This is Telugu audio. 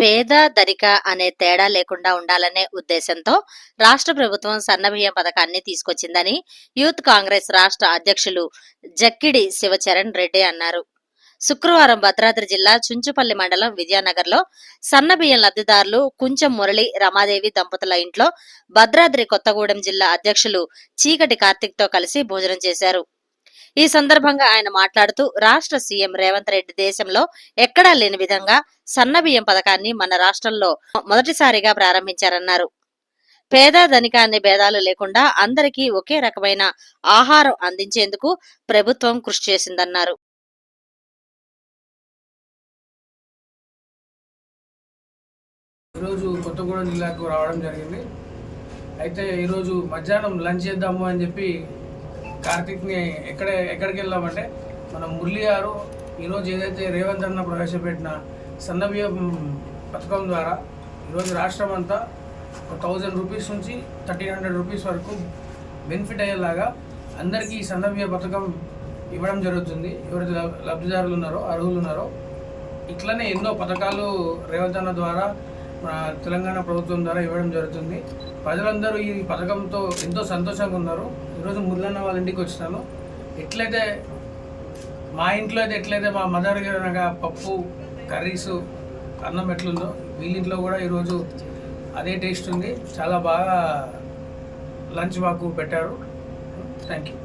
పేద ధనిక అనే తేడా లేకుండా ఉండాలనే ఉద్దేశంతో రాష్ట్ర ప్రభుత్వం సన్నబియ్యం పథకాన్ని తీసుకొచ్చిందని యూత్ కాంగ్రెస్ రాష్ట్ర అధ్యక్షులు జక్కిడి శివచరణ్ రెడ్డి అన్నారు. శుక్రవారం భద్రాద్రి జిల్లా చుంచుపల్లి మండలం విద్యానగర్లో సన్నబియ్యం లబ్ధిదారులు కుంచెం మురళి రమాదేవి దంపతుల ఇంట్లో భద్రాద్రి కొత్తగూడెం జిల్లా అధ్యక్షులు చీకటి కార్తిక్తో కలిసి భోజనం చేశారు. ఈ సందర్భంగా ఆయన మాట్లాడుతూ రాష్ట్ర సీఎం రేవంత్ రెడ్డి దేశంలో ఎక్కడా లేని విధంగా సన్నబియ్యం పథకాన్ని మన రాష్ట్రంలో మొదటిసారిగా ప్రారంభించారన్నారు. పేద ధనిక అనే భేదాలు లేకుండా అందరికీ ఒకే రకమైన ఆహారం అందించేందుకు ప్రభుత్వం కృషి చేసిందన్నారు. ఈరోజు కొత్తగూడెం జిల్లాకు రావడం జరిగింది. అయితే ఈరోజు మధ్యాహ్నం లంచ్ చేద్దాము అని చెప్పి కార్తిక్ని ఎక్కడ ఎక్కడికి వెళ్ళామంటే మన మురళి గారు ఈరోజు ఏదైతే రేవంత్ అన్న ప్రవేశపెట్టిన సన్నబియ్య పథకం ద్వారా ఈరోజు రాష్ట్రం అంతా థౌజండ్ రూపీస్ నుంచి థర్టీన్ హండ్రెడ్ రూపీస్ వరకు బెనిఫిట్ అయ్యేలాగా అందరికీ ఈ సన్నబియ్య పథకం ఇవ్వడం జరుగుతుంది. ఎవరైతే లబ్ధిదారులు ఉన్నారో అర్హులు ఉన్నారో ఇట్లనే ఎన్నో పథకాలు రేవంత్ అన్న ద్వారా తెలంగాణ ప్రభుత్వం ద్వారా ఇవ్వడం జరుగుతుంది. ప్రజలందరూ ఈ పథకంతో ఎంతో సంతోషంగా ఉన్నారు. ఈరోజు మురళన్న వాళ్ళ ఇంటికి వచ్చినాను. ఎట్లయితే మా ఇంట్లో అయితే ఎట్లయితే మా మదర్ గారు పప్పు కర్రీస్ అన్నం ఎట్లుందో వీళ్ళింట్లో కూడా ఈరోజు అదే టేస్ట్ ఉంది. చాలా బాగా లంచ్ మాకు పెట్టారు. Thank you